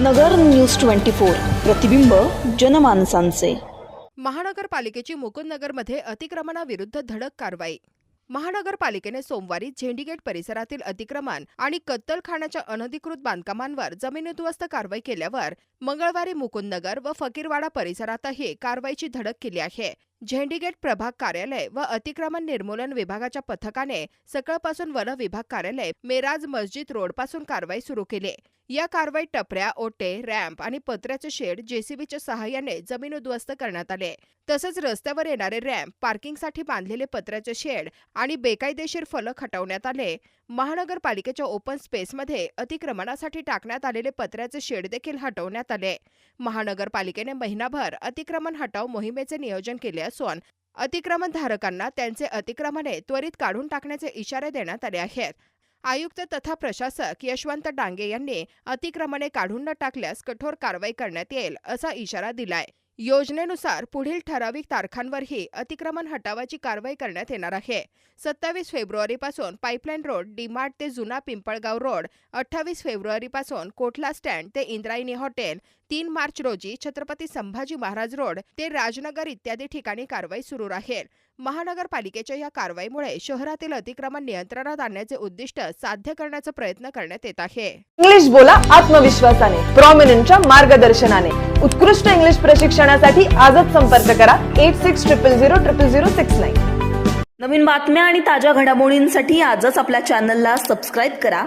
नगर news twenty four प्रतिबिंब जनमानसांचे. महानगरपालिकेची मुकुंदनगरमध्ये अतिक्रमणाविरुद्ध धडक कारवाई. महानगरपालिकेने सोमवारी झेंडीगेट परिसरातील अतिक्रमण आणि कत्तलखान्याच्या अनधिकृत बांधकामांवर जमिनीदुस्त कारवाई केल्यावर मंगळवारी मुकुंदनगर व फकीरवाडा परिसरातही कारवाईची धडक केली आहे. झेंडीगेट प्रभाग कार्यालय व अतिक्रमण निर्मूलन विभागाच्या पथकाने सकाळपासून वन विभाग कार्यालय मेराज मस्जिद रोडपासून कारवाई सुरू केली. या कारवाईत टपऱ्या ओटे रॅम्प आणि पत्र्याचे शेड जेसीबीच्या सहाय्याने जमीन उद्ध्वस्त करण्यात आले. तसंच रस्त्यावर येणारे रॅम्प पार्किंगसाठी बांधलेले पत्र्याचे शेड आणि बेकायदेशीर फलक हटवण्यात आले. महानगरपालिकेच्या ओपन स्पेसमध्ये अतिक्रमणासाठी टाकण्यात आलेले पत्र्याचे शेड देखील हटवण्यात आले. महानगरपालिकेने महिनाभर अतिक्रमण हटाव मोहिमेचे नियोजन केले असून अतिक्रमणधारकांना त्यांचे अतिक्रमणे त्वरित काढून टाकण्याचे इशारे देण्यात आले आहेत. आयुक्त तथा प्रशासक यशवंत डांगे यांनी अतिक्रमणे काढून न टाकल्यास कठोर कारवाई करण्यात येईल असा इशारा दिलाय. योजनेनुसार पुढील ठराविक तारखांवरही अतिक्रमण हटावाची कारवाई करण्यात येणार आहे. सत्तावीस फेब्रुवारीपासून पाईपलाईन रोड डीमार्ट ते जुना पिंपळगाव रोड अठ्ठावीस फेब्रुवारीपासून कोटला स्टँड ते इंद्रायणी हॉटेल तीन मार्च रोजी छत्रपती संभाजी महाराज रोड ते राजनगर इत्यादी ठिकाणी कारवाई सुरू राहील. महानगरपालिकेच्या या कारवाईमुळे शहरातील अतिक्रमण नियंत्रणात आणण्याचे उद्दिष्ट साध्य करण्याचा प्रयत्न करण्यात येत आहे. इंग्लिश बोला आत्मविश्वासाने प्रॉमिनंटच्या मार्गदर्शनाने. उत्कृष्ट इंग्लिश प्रशिक्षणासाठी आजच संपर्क करा. Eight six triple zero triple zero six nine. नवीन बातम्या आणि ताज्या घडामोडींसाठी आजच आपल्या चॅनलला सबस्क्राईब करा.